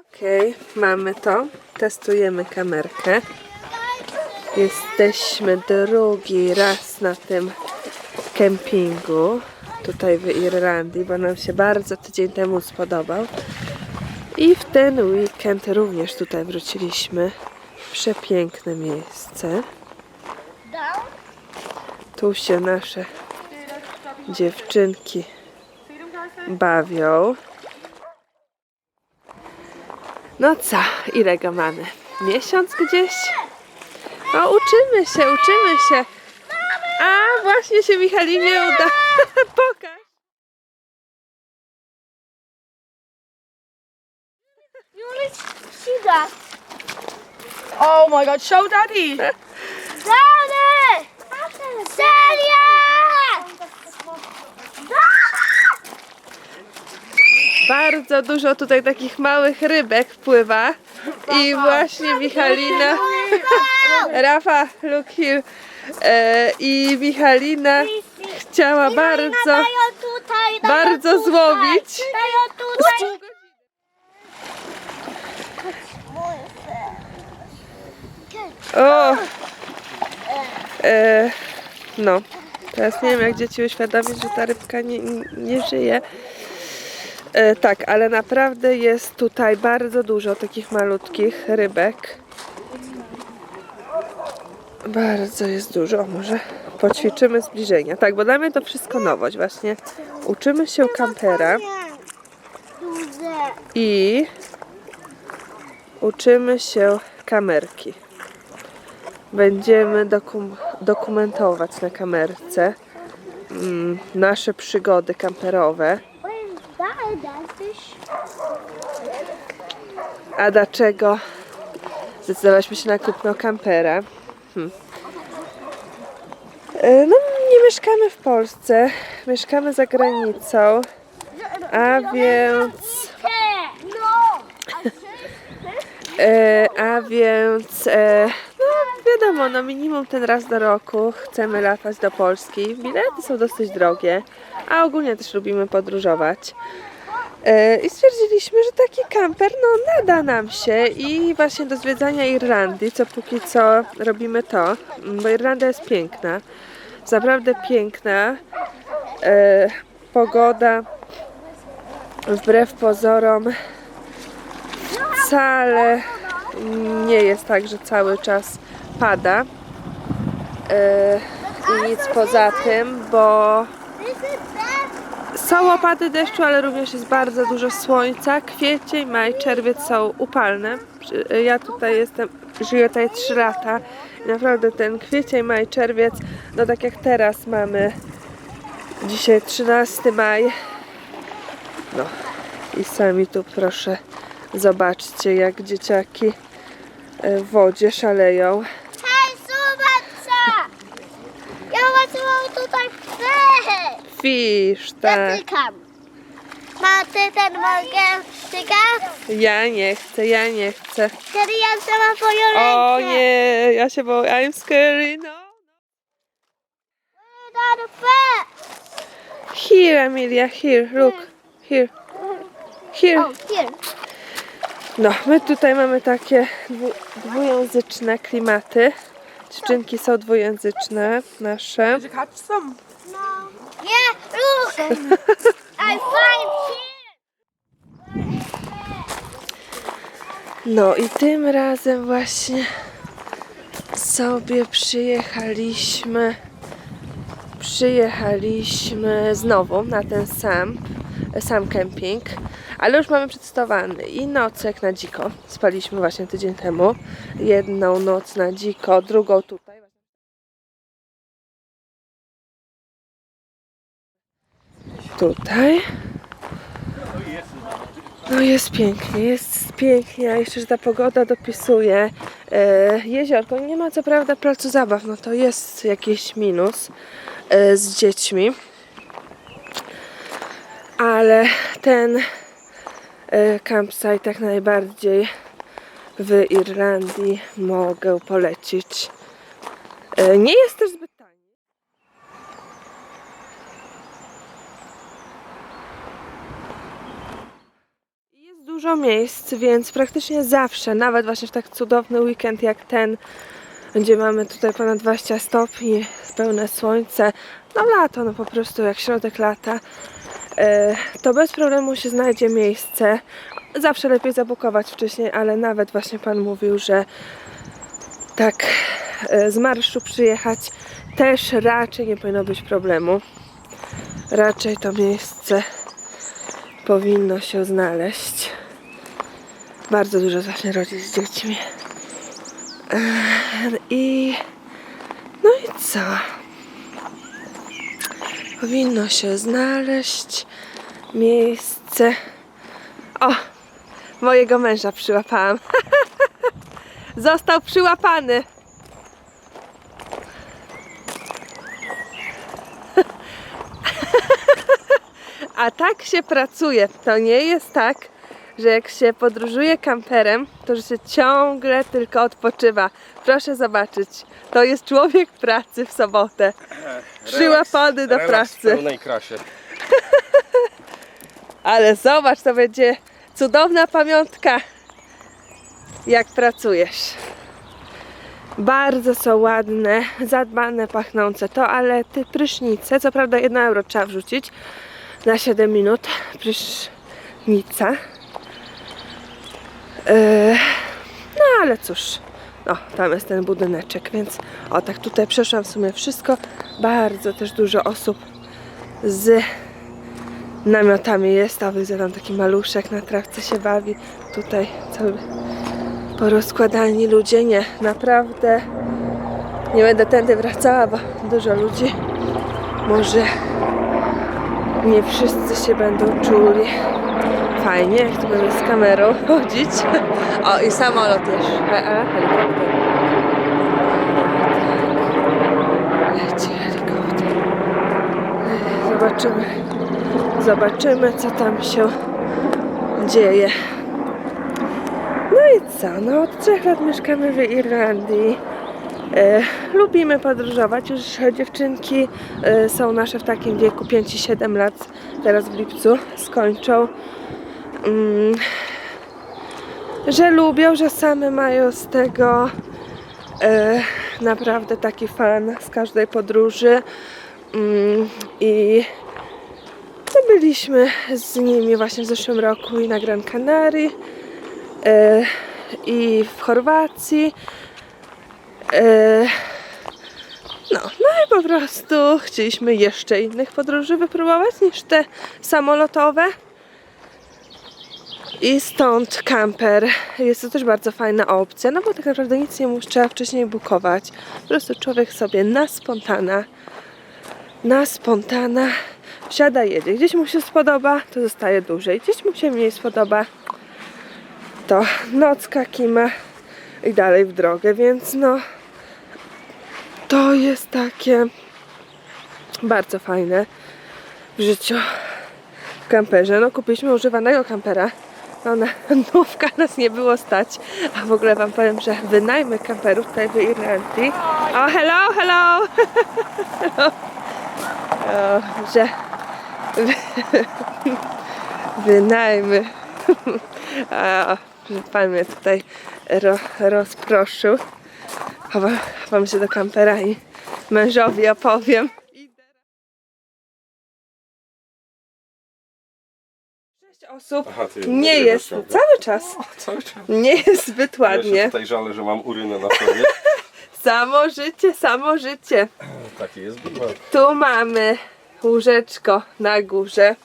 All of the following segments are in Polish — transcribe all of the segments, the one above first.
Okej, mamy to. Testujemy kamerkę. Jesteśmy drugi raz na tym kempingu tutaj w Irlandii, bo nam się bardzo tydzień temu spodobał. I w ten weekend również tutaj wróciliśmy. Przepiękne miejsce. Tu się nasze dziewczynki bawią. No co, ile go mamy? Miesiąc gdzieś? O, uczymy się, uczymy się. A, właśnie się Michalinie uda. Pokaż. That? Oh my god, show daddy! Daddy! Celia! Bardzo dużo tutaj takich małych rybek pływa. I właśnie Michalina, Rafa, look here. E, I Michalina chciała bardzo, bardzo złowić. O! E, no, teraz nie wiem jak dzieci uświadomić, że ta rybka nie, nie żyje. E, tak, ale naprawdę jest tutaj bardzo dużo takich malutkich rybek. Bardzo jest dużo. Może poćwiczymy zbliżenia. Tak, bo dla mnie to wszystko nowość. Właśnie uczymy się kampera i uczymy się kamerki. Będziemy dokum- dokumentować na kamerce mm, nasze przygody kamperowe. A dlaczego zdecydowałyśmy się na kupno kampera? Hmm. E, No, nie mieszkamy w Polsce, mieszkamy za granicą, a więc, No! e, a więc, e, no wiadomo, no minimum ten raz do roku chcemy latać do Polski. Bilety są dosyć drogie, a ogólnie też lubimy podróżować. E, I stwierdziliśmy, że taki kamper no, nada nam się i właśnie do zwiedzania Irlandii, co póki co robimy to, bo Irlandia jest piękna, naprawdę piękna. E, pogoda wbrew pozorom wcale nie jest tak, że cały czas pada. E, I nic poza tym, bo. Są opady deszczu, ale również jest bardzo dużo słońca. Kwiecień, maj, czerwiec są upalne. Ja tutaj jestem, żyję tutaj 3 lata naprawdę ten kwiecień, maj, czerwiec, no tak jak teraz mamy dzisiaj 13 maj. No i sami tu proszę zobaczcie jak dzieciaki e, w wodzie szaleją. Hej, zobacz! Ja zobaczyłam tutaj fish! Fisz, tak. Ty ten mogę tykać? Ja nie chcę, ja nie chcę. Kiedy ja trzymam twoją rękę. O nie, ja się boję. I'm scary, no. Here, Emilia, here, look. Here. Here. Oh, here. No, my tutaj mamy takie dwu, dwujęzyczne klimaty. Dziewczynki są dwujęzyczne, nasze. No. Yeah, look. I find. No i tym razem właśnie sobie przyjechaliśmy przyjechaliśmy znowu na ten sam sam kemping, ale już mamy przedstawany i nocek na dziko. Spaliśmy właśnie tydzień temu. Jedną noc na dziko, drugą tutaj. Tutaj. No jest pięknie, jest pięknie, a jeszcze, że ta pogoda dopisuje. E, jeziorko, nie ma co prawda placu zabaw, no to jest jakiś minus e, z dziećmi. Ale ten e, campsite jak najbardziej w Irlandii mogę polecić. Nie jest też zbyt tani. Jest dużo miejsc, więc praktycznie zawsze, nawet właśnie w tak cudowny weekend jak ten, gdzie mamy tutaj ponad 20 stopni, pełne słońce, no lato, no po prostu jak środek lata, e, to bez problemu się znajdzie miejsce. Zawsze lepiej zabukować wcześniej, ale nawet właśnie Pan mówił, że tak e, z marszu przyjechać też raczej nie powinno być problemu. Raczej to miejsce powinno się znaleźć. Bardzo dużo właśnie rodzic z dziećmi. I no i co? Powinno się znaleźć miejsce. O! Mojego męża przyłapałam. Został przyłapany. A tak się pracuje. To nie jest tak, że jak się podróżuje kamperem, to że się ciągle tylko odpoczywa. Proszę zobaczyć, to jest człowiek pracy w sobotę. Przyłapany do relaks w pracy. pełnej krasie. Ale zobacz, to będzie cudowna pamiątka, jak pracujesz. Bardzo są ładne, zadbane, pachnące toalety, prysznice. Co prawda 1 euro trzeba wrzucić na 7 minut. Prysznica. No ale cóż. O, tam jest ten budyneczek, więc o tak tutaj przeszłam w sumie wszystko. Bardzo też dużo osób z namiotami jest, a widzę tam taki maluszek na trawce się bawi. Tutaj cały porozkładani ludzie. Nie, naprawdę nie będę tędy wracała, bo dużo ludzi. Może nie wszyscy się będą czuli fajnie, jak tu będę z kamerą chodzić. O, i samolot jeszcze. A, helikopter. Leci helikopter. Zobaczymy. Zobaczymy, co tam się dzieje. No i co? No od trzech lat mieszkamy w Irlandii. E, lubimy podróżować. Już dziewczynki e, są nasze w takim wieku 5 i 7 lat. Teraz w lipcu skończą. Mm, że lubią, że same mają z tego e, naprawdę taki fan z każdej podróży. Mm, I to byliśmy z nimi właśnie w zeszłym roku i na Gran Canaria e, i w Chorwacji. E, no, no i po prostu chcieliśmy jeszcze innych podróży wypróbować niż te samolotowe. I stąd camper. Jest to też bardzo fajna opcja, no bo tak naprawdę nic nie trzeba wcześniej bukować. Po prostu człowiek sobie na spontana, na spontana wsiada, jedzie. Gdzieś mu się spodoba, to zostaje dłużej. Gdzieś mu się mniej spodoba, to nocka, kima i dalej w drogę, więc no to jest takie bardzo fajne w życiu w kamperze. No kupiliśmy używanego kampera. No na nówka nas nie było stać. A w ogóle wam powiem, że wynajmy kamperów tutaj w Irlandii. O, hello, hello! hello. O, że wynajmy. A, pan mnie tutaj ro, rozproszył. Chowam się do kampera i mężowi opowiem. Osób Aha, ty nie jest cały czas. Cały czas. Nie jest zbyt Ja się ładnie. tutaj żalę, że mam urynę na sobie. Samo życie, samo życie. Taki jest. Tu mamy łóżeczko na górze.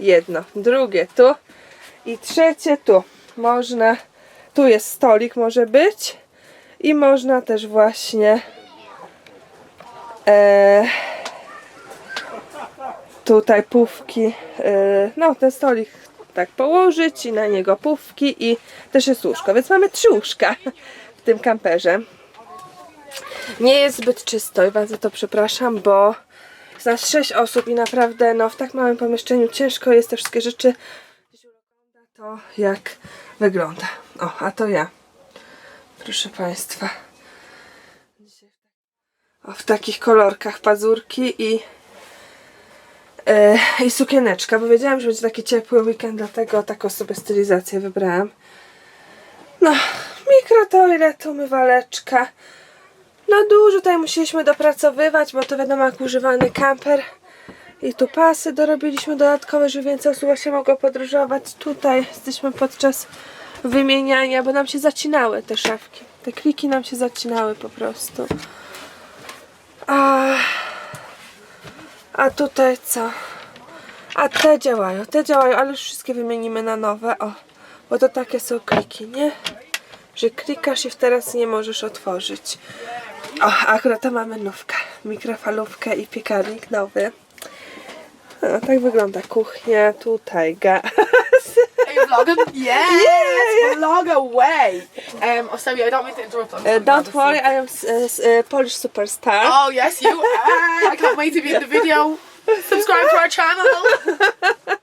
Jedno, drugie tu i trzecie tu. Można, tu jest stolik może być i można też właśnie e, tutaj pówki, e, no ten stolik tak położyć i na niego pówki i też jest łóżko, więc mamy trzy łóżka w tym kamperze. Nie jest zbyt czysto i bardzo to przepraszam, bo jest nas sześć osób i naprawdę no, w tak małym pomieszczeniu ciężko jest te wszystkie rzeczy to jak wygląda. O, a to ja. Proszę Państwa. O, w takich kolorkach pazurki i I sukieneczka, bo wiedziałam, że będzie taki ciepły weekend, dlatego taką sobie stylizację wybrałam. No, mikrotoilet, umywaleczka. No dużo tutaj musieliśmy dopracowywać, bo to wiadomo jak używany kamper. I tu pasy dorobiliśmy dodatkowe, żeby więcej osób się mogło podróżować. Tutaj jesteśmy podczas wymieniania, bo nam się zacinały te szafki. Te kliki nam się zacinały po prostu. A, a tutaj co? A te działają, te działają, ale już wszystkie wymienimy na nowe. O, bo to takie są kliki, nie? Że klikasz i teraz nie możesz otworzyć. O, akurat to mamy nówkę. Mikrofalówkę i piekarnik nowy. Tak wygląda kuchnia. Tutaj gaz. Are you vlogging? Yes, vlog away. Um, oh, sorry, I don't mean to interrupt. I'm Uh, don't worry, I am s- uh, s- uh, Polish superstar. Oh yes, you. Ah, I can't wait to be in the video. Subscribe to our channel,